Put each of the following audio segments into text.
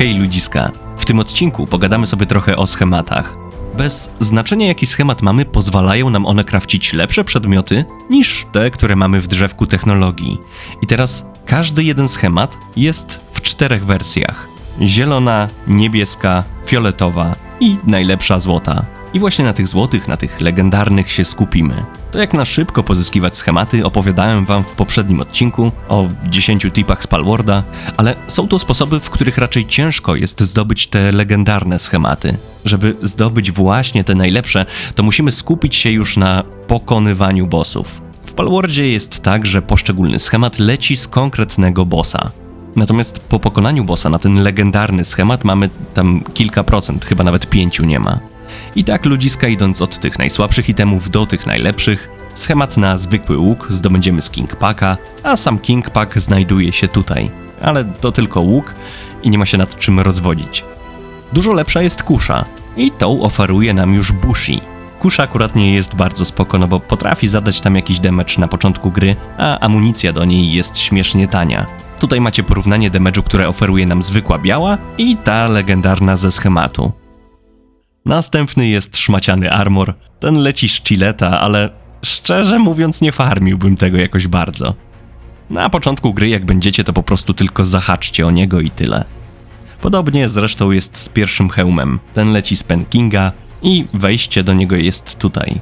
Hej ludziska, w tym odcinku pogadamy sobie trochę o schematach. Bez znaczenia jaki schemat mamy, pozwalają nam one krawcić lepsze przedmioty niż te, które mamy w drzewku technologii. I teraz każdy jeden schemat jest w czterech wersjach. Zielona, niebieska, fioletowa i najlepsza złota. I właśnie na tych złotych, na tych legendarnych się skupimy. To jak na szybko pozyskiwać schematy opowiadałem wam w poprzednim odcinku o 10 tipach z Palworda, ale są to sposoby, w których raczej ciężko jest zdobyć te legendarne schematy. Żeby zdobyć właśnie te najlepsze, to musimy skupić się już na pokonywaniu bossów. W Palwordzie jest tak, że poszczególny schemat leci z konkretnego bossa. Natomiast po pokonaniu bossa na ten legendarny schemat mamy tam kilka procent, chyba nawet pięciu nie ma. I tak ludziska idąc od tych najsłabszych itemów do tych najlepszych, schemat na zwykły łuk zdobędziemy z King Packa, a sam King Pack znajduje się tutaj. Ale to tylko łuk i nie ma się nad czym rozwodzić. Dużo lepsza jest kusza i tą oferuje nam już Bushi. Kusza akurat nie jest bardzo spoko, no bo potrafi zadać tam jakiś damage na początku gry, a amunicja do niej jest śmiesznie tania. Tutaj macie porównanie damage'u, które oferuje nam zwykła biała i ta legendarna ze schematu. Następny jest szmaciany armor. Ten leci z chileta, ale szczerze mówiąc nie farmiłbym tego jakoś bardzo. Na początku gry jak będziecie to po prostu tylko zahaczcie o niego i tyle. Podobnie zresztą jest z pierwszym hełmem. Ten leci z Penkinga i wejście do niego jest tutaj.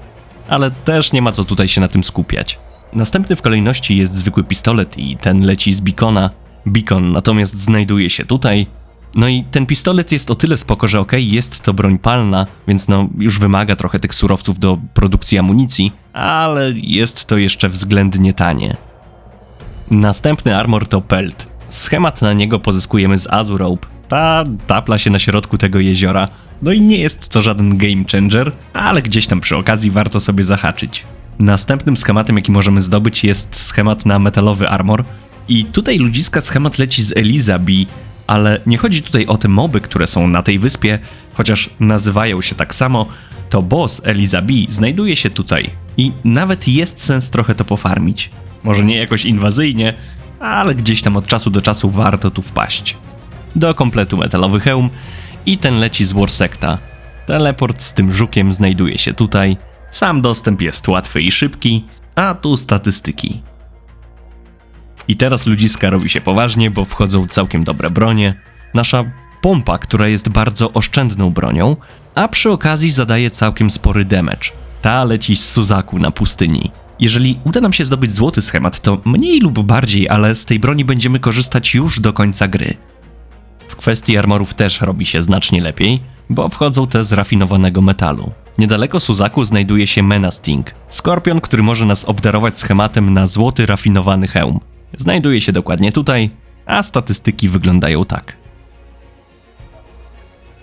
Ale też nie ma co tutaj się na tym skupiać. Następny w kolejności jest zwykły pistolet i ten leci z Beacona. Beacon natomiast znajduje się tutaj. No i ten pistolet jest o tyle spoko, że okej, jest to broń palna, więc no już wymaga trochę tych surowców do produkcji amunicji, ale jest to jeszcze względnie tanie. Następny armor to pelt. Schemat na niego pozyskujemy z Azurope. Ta tapla się na środku tego jeziora. No i nie jest to żaden game changer, ale gdzieś tam przy okazji warto sobie zahaczyć. Następnym schematem, jaki możemy zdobyć, jest schemat na metalowy armor. I tutaj ludziska schemat leci z Elizabi, ale nie chodzi tutaj o te moby, które są na tej wyspie, chociaż nazywają się tak samo, to boss Elizabi znajduje się tutaj. I nawet jest sens trochę to pofarmić. Może nie jakoś inwazyjnie, ale gdzieś tam od czasu do czasu warto tu wpaść. Do kompletu metalowy hełm i ten leci z Warsekta. Teleport z tym żukiem znajduje się tutaj. Sam dostęp jest łatwy i szybki, a tu statystyki. I teraz ludziska robi się poważnie, bo wchodzą całkiem dobre bronie. Nasza pompa, która jest bardzo oszczędną bronią, a przy okazji zadaje całkiem spory damage. Ta leci z Suzaku na pustyni. Jeżeli uda nam się zdobyć złoty schemat, to mniej lub bardziej, ale z tej broni będziemy korzystać już do końca gry. W kwestii armorów też robi się znacznie lepiej, bo wchodzą te z rafinowanego metalu. Niedaleko Suzaku znajduje się Menasting, skorpion, który może nas obdarować schematem na złoty rafinowany hełm. Znajduje się dokładnie tutaj, a statystyki wyglądają tak.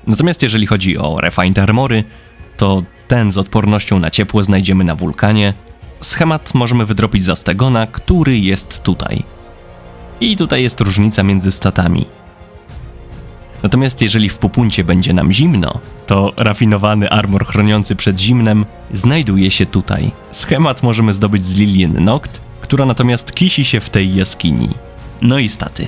Natomiast jeżeli chodzi o refined armory, to ten z odpornością na ciepło znajdziemy na wulkanie. Schemat możemy wydropić za Stegona, który jest tutaj. I tutaj jest różnica między statami. Natomiast jeżeli w Pupuncie będzie nam zimno, to rafinowany armor chroniący przed zimnem znajduje się tutaj. Schemat możemy zdobyć z Lilien Noct, która natomiast kisi się w tej jaskini. No i staty.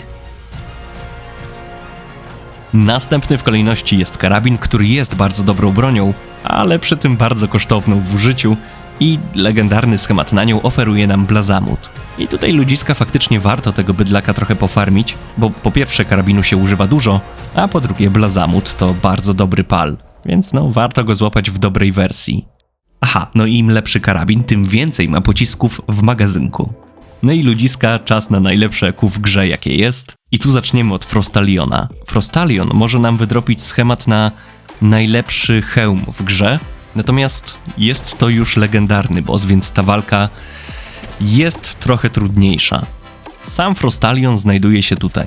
Następny w kolejności jest karabin, który jest bardzo dobrą bronią, ale przy tym bardzo kosztowną w użyciu i legendarny schemat na nią oferuje nam Blazamut. I tutaj ludziska faktycznie warto tego bydlaka trochę pofarmić, bo po pierwsze karabinu się używa dużo, a po drugie Blazamut to bardzo dobry pal, więc no warto go złapać w dobrej wersji. Aha, no i im lepszy karabin, tym więcej ma pocisków w magazynku. No i ludziska, czas na najlepsze EQ w grze jakie jest. I tu zaczniemy od Frostaliona. Frostalion może nam wydropić schemat na najlepszy hełm w grze, natomiast jest to już legendarny boss, więc ta walka jest trochę trudniejsza. Sam Frostalion znajduje się tutaj.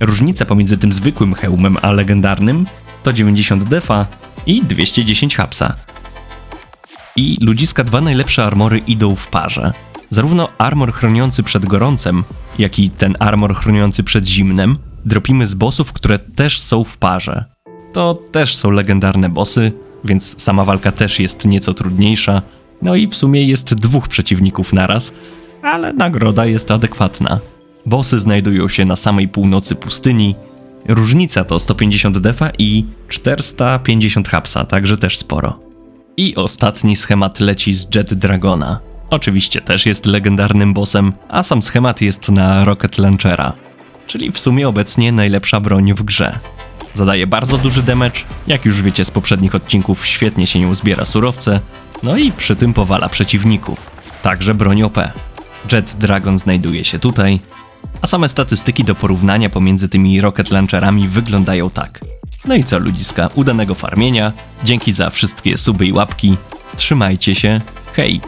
Różnica pomiędzy tym zwykłym hełmem a legendarnym to 90 defa i 210 hapsa. I ludziska dwa najlepsze armory idą w parze. Zarówno armor chroniący przed gorącem, jak i ten armor chroniący przed zimnem dropimy z bossów, które też są w parze. To też są legendarne bossy, więc sama walka też jest nieco trudniejsza. No i w sumie jest dwóch przeciwników naraz, ale nagroda jest adekwatna. Bossy znajdują się na samej północy pustyni Różnica to 150 defa i 450 hapsa, także też sporo. I ostatni schemat leci z Jet Dragona. Oczywiście też jest legendarnym bossem, a sam schemat jest na Rocket Launchera, czyli w sumie obecnie najlepsza broń w grze. Zadaje bardzo duży damage, jak już wiecie z poprzednich odcinków, świetnie się nią zbiera surowce, no i przy tym powala przeciwników. Także broń OP. Jet Dragon znajduje się tutaj, a same statystyki do porównania pomiędzy tymi Rocket Launcherami wyglądają tak. No i co ludziska, udanego farmienia, dzięki za wszystkie suby i łapki, trzymajcie się, hej!